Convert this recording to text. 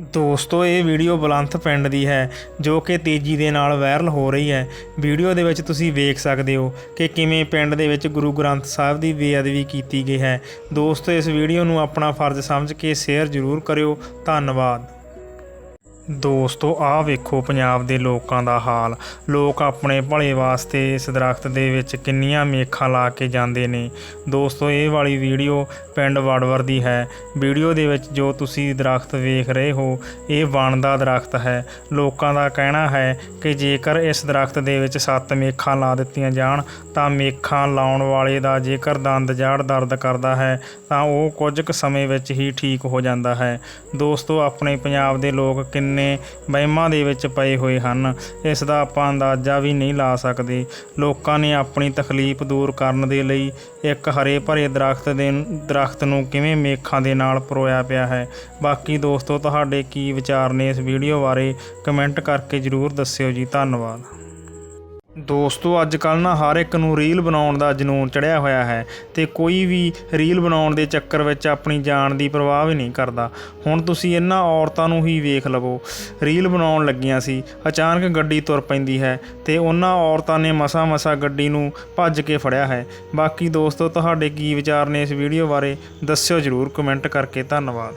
ਦੋਸਤੋ, ਇਹ ਵੀਡੀਓ ਬਲੰਥ ਪਿੰਡ ਦੀ ਹੈ, ਜੋ ਕਿ ਤੇਜ਼ੀ ਦੇ ਨਾਲ ਵਾਇਰਲ ਹੋ ਰਹੀ ਹੈ। ਵੀਡੀਓ ਦੇ ਵਿੱਚ ਤੁਸੀਂ ਵੇਖ ਸਕਦੇ ਹੋ ਕਿ ਕਿਵੇਂ ਪਿੰਡ ਦੇ ਵਿੱਚ ਗੁਰੂ ਗ੍ਰੰਥ ਸਾਹਿਬ ਦੀ ਬੇਅਦਬੀ ਕੀਤੀ ਗਈ ਹੈ। ਦੋਸਤੋ, ਇਸ ਵੀਡੀਓ ਨੂੰ ਆਪਣਾ ਫਰਜ਼ ਸਮਝ ਕੇ ਸ਼ੇਅਰ ਜ਼ਰੂਰ ਕਰਿਓ। ਧੰਨਵਾਦ। ਦੋਸਤੋ, ਆਹ ਵੇਖੋ ਪੰਜਾਬ ਦੇ ਲੋਕਾਂ ਦਾ ਹਾਲ। ਲੋਕ ਆਪਣੇ ਭਲੇ ਵਾਸਤੇ ਇਸ ਦਰਖਤ ਦੇ ਵਿੱਚ ਕਿੰਨੀਆਂ ਮੇਖਾਂ ਲਾ ਕੇ ਜਾਂਦੇ ਨੇ। ਦੋਸਤੋ, ਇਹ ਵਾਲੀ ਵੀਡੀਓ ਪਿੰਡ ਵੜਵਰ ਦੀ ਹੈ। ਵੀਡੀਓ ਦੇ ਵਿੱਚ ਜੋ ਤੁਸੀਂ ਦਰਖਤ ਵੇਖ ਰਹੇ ਹੋ, ਇਹ ਵਣ ਦਾ ਦਰਖਤ ਹੈ। ਲੋਕਾਂ ਦਾ ਕਹਿਣਾ ਹੈ ਕਿ ਜੇਕਰ ਇਸ ਦਰਖਤ ਦੇ ਵਿੱਚ ਸੱਤ ਮੇਖਾਂ ਲਾ ਦਿੱਤੀਆਂ ਜਾਣ, ਤਾਂ ਮੇਖਾਂ ਲਾਉਣ ਵਾਲੇ ਦਾ ਜੇਕਰ ਦੰਦ ਜਾੜ ਦਰਦ ਕਰਦਾ ਹੈ, ਤਾਂ ਉਹ ਕੁਝ ਕੁ ਸਮੇਂ ਵਿੱਚ ਹੀ ਠੀਕ ਹੋ ਜਾਂਦਾ ਹੈ। ਦੋਸਤੋ, ਆਪਣੇ ਪੰਜਾਬ ਦੇ ਲੋਕ ਕਿੰਨੇ ਵਹਿਮਾਂ ਦੇ ਵਿੱਚ ਪਏ ਹੋਏ ਹਨ। ਇਸ ਦਾ ਆਪਾਂ ਅੰਦਾਜ਼ਾ ਵੀ ਨਹੀਂ ਲਾ ਸਕਦੇ। ਲੋਕਾਂ ਨੇ ਆਪਣੀ ਤਕਲੀਫ ਦੂਰ ਕਰਨ ਦੇ ਲਈ ਇੱਕ ਹਰੇ ਭਰੇ ਦਰਖਤ ਦੇ ਦਰਖਤ ਨੂੰ ਕਿਵੇਂ ਮੇਖਾਂ ਦੇ ਨਾਲ ਪਰੋਇਆ ਪਿਆ ਹੈ? ਬਾਕੀ ਦੋਸਤੋ, ਤੁਹਾਡੇ ਕੀ ਵਿਚਾਰ ਨੇ ਇਸ ਵੀਡੀਓ ਬਾਰੇ ਕਮੈਂਟ ਕਰਕੇ ਜਰੂਰ ਦੱਸਿਓ ਜੀ। ਧੰਨਵਾਦ। ਦੋਸਤੋ ਅੱਜ ਕੱਲ ਨਾ ਹਰ ਇੱਕ ਨੂੰ ਰੀਲ ਬਣਾਉਣ ਦਾ ਜਨੂਨ ਚੜਿਆ ਹੋਇਆ ਹੈ ਤੇ ਕੋਈ ਵੀ ਰੀਲ ਬਣਾਉਣ ਦੇ ਚੱਕਰ ਵਿੱਚ ਆਪਣੀ ਜਾਨ ਦੀ ਪਰਵਾਹ ਵੀ ਨਹੀਂ ਕਰਦਾ। ਹੁਣ ਤੁਸੀਂ ਇਹਨਾਂ ਔਰਤਾਂ ਨੂੰ ਹੀ ਵੇਖ ਲਵੋ। ਰੀਲ ਬਣਾਉਣ ਲੱਗੀਆਂ ਸੀ, ਅਚਾਨਕ ਗੱਡੀ ਤੁਰ ਪੈਂਦੀ ਹੈ ਤੇ ਉਹਨਾਂ ਔਰਤਾਂ ਨੇ ਮਸਾ-ਮਸਾ ਗੱਡੀ ਨੂੰ ਭੱਜ ਕੇ ਫੜਿਆ ਹੈ। ਬਾਕੀ ਦੋਸਤੋ, ਤੁਹਾਡੇ ਕੀ ਵਿਚਾਰ ਨੇ ਇਸ ਵੀਡੀਓ ਬਾਰੇ ਦੱਸਿਓ ਜਰੂਰ, ਕਮੈਂਟ ਕਰਕੇ, ਧੰਨਵਾਦ।